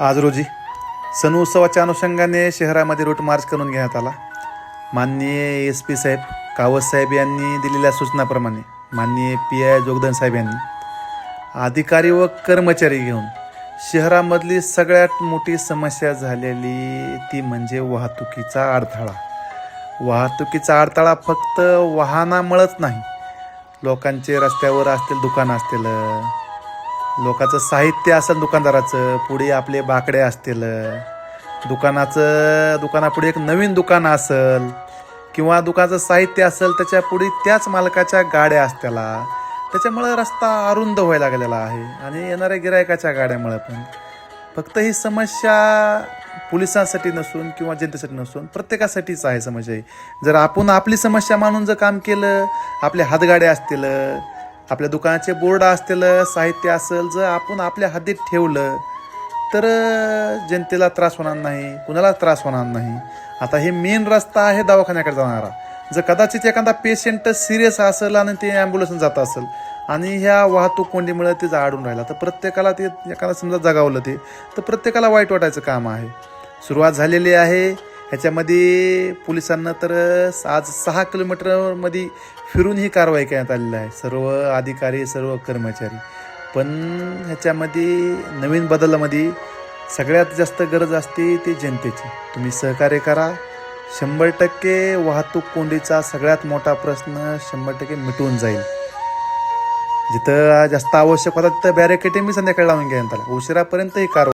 आज रोजी सण उत्सवाच्या अनुषंगाने शहरामध्ये रूट मार्च करून घेण्यात आला. माननीय एस पी साहेब कावत साहेब यांनी दिलेल्या सूचनाप्रमाणे माननीय पी आय जोगदन साहेब यांनी अधिकारी व कर्मचारी घेऊन शहरामधली सगळ्यात मोठी समस्या झालेली ती म्हणजे वाहतुकीचा अडथळा. वाहतुकीचा अडथळा फक्त वाहनामुळंच नाही लोकांचे रस्त्यावर असतील दुकानं असतील लोकांचं साहित्य असेल दुकानदाराचं पुढे आपले बाकडे असतील. दुकानाचं दुकानापुढे एक नवीन दुकान असेल किंवा दुकानाचं साहित्य असेल त्याच्या पुढे त्याच मालकाच्या गाड्या असत्याला त्याच्यामुळं रस्ता अरुंद व्हायला लागलेला आहे आणि येणाऱ्या गिरायकाच्या गाड्यामुळं पण. फक्त ही समस्या पोलिसांसाठी नसून किंवा जनतेसाठी नसून प्रत्येकासाठीच आहे समस्या ही. जर आपण आपली समस्या मानून जर काम केलं आपल्या हातगाड्या असतील आपल्या दुकानाचे बोर्ड असतील साहित्य असेल जर आपण आपल्या हद्दीत ठेवलं तर जनतेला त्रास होणार नाही कुणाला त्रास होणार नाही. आता हे मेन रस्ता आहे दवाखान्याकडे जाणारा. जर कदाचित एखादा पेशंट सिरियस असेल आणि ते ॲम्ब्युलन्स जात असेल आणि ह्या वाहतूक कोंडीमुळे ते अडून राहिला तर प्रत्येकाला ते एखादा समजा जगावलं ते तर प्रत्येकाला वाईट वाटायचं काम आहे. सुरुवात झालेली आहे. ह्याच्यामध्ये पोलिसांना तर आज सहा किलोमीटरमध्ये फिरून ही कारवाई करण्यात आलेली आहे. सर्व अधिकारी सर्व कर्मचारी. पण ह्याच्यामध्ये नवीन बदलामध्ये सगळ्यात जास्त गरज असते ती जनतेची. तुम्ही सहकार्य करा. शंभर टक्के वाहतूक कोंडीचा सगळ्यात मोठा प्रश्न शंभर टक्के मिटून जाईल. जिथं जास्त आवश्यक होता तिथं बॅरिकेटिंग मी संध्याकाळी लावून घेण्यात उशिरापर्यंत ही कारवाई